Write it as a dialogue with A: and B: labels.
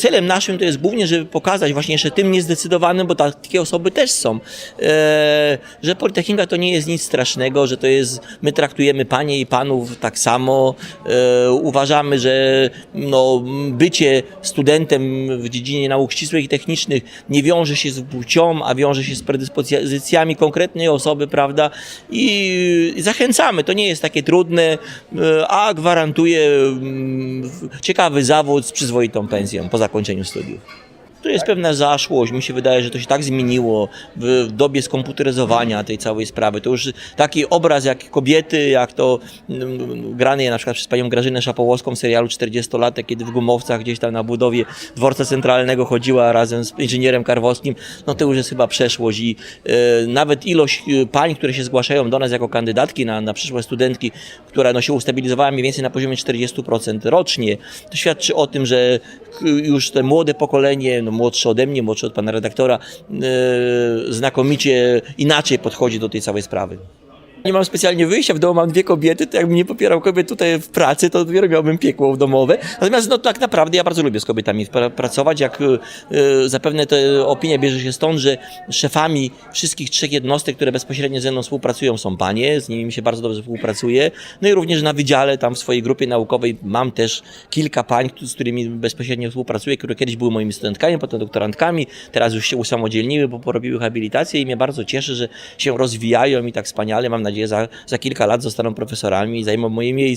A: Celem naszym to jest głównie, żeby pokazać właśnie jeszcze tym niezdecydowanym, bo takie osoby też są, e, że Politechnika to nie jest nic strasznego, że to jest, my traktujemy panie i panów tak samo. E, uważamy, że no, bycie studentem w dziedzinie nauk ścisłych i technicznych nie wiąże się z płcią, a wiąże się z predyspozycjami konkretnej osoby, prawda? I zachęcamy, to nie jest takie trudne, e, a gwarantuje mm, ciekawy zawód z przyzwoitą pensją po continue o estúdio. To jest pewna zaszłość. Mi się wydaje, że to się tak zmieniło w dobie skomputeryzowania tej całej sprawy. To już taki obraz jak kobiety, jak to mm, grany na przykład przez panią Grażynę Szapołowską w serialu 40-latek, kiedy w gumowcach gdzieś tam na budowie dworca centralnego chodziła razem z inżynierem Karwowskim, no to już jest chyba przeszłość i e, nawet ilość e, pań, które się zgłaszają do nas jako kandydatki na, na przyszłe studentki, która no, się ustabilizowała mniej więcej na poziomie 40% rocznie, to świadczy o tym, że już te młode pokolenie, no młodsze ode mnie, młodsze od pana redaktora, e, znakomicie inaczej podchodzi do tej całej sprawy. Nie mam specjalnie wyjścia, w domu mam dwie kobiety, to jakbym nie popierał kobiet tutaj w pracy, to dopiero miałbym piekło domowe. Natomiast no tak naprawdę ja bardzo lubię z kobietami pra- pracować, jak e, zapewne ta opinia bierze się stąd, że szefami wszystkich trzech jednostek, które bezpośrednio ze mną współpracują są panie, z nimi mi się bardzo dobrze współpracuje. No i również na wydziale, tam w swojej grupie naukowej mam też kilka pań, z którymi bezpośrednio współpracuję, które kiedyś były moimi studentkami, potem doktorantkami, teraz już się usamodzielniły, bo porobiły habilitację i mnie bardzo cieszy, że się rozwijają i tak wspaniale, mam za, za kilka lat zostaną profesorami i zajmą moje.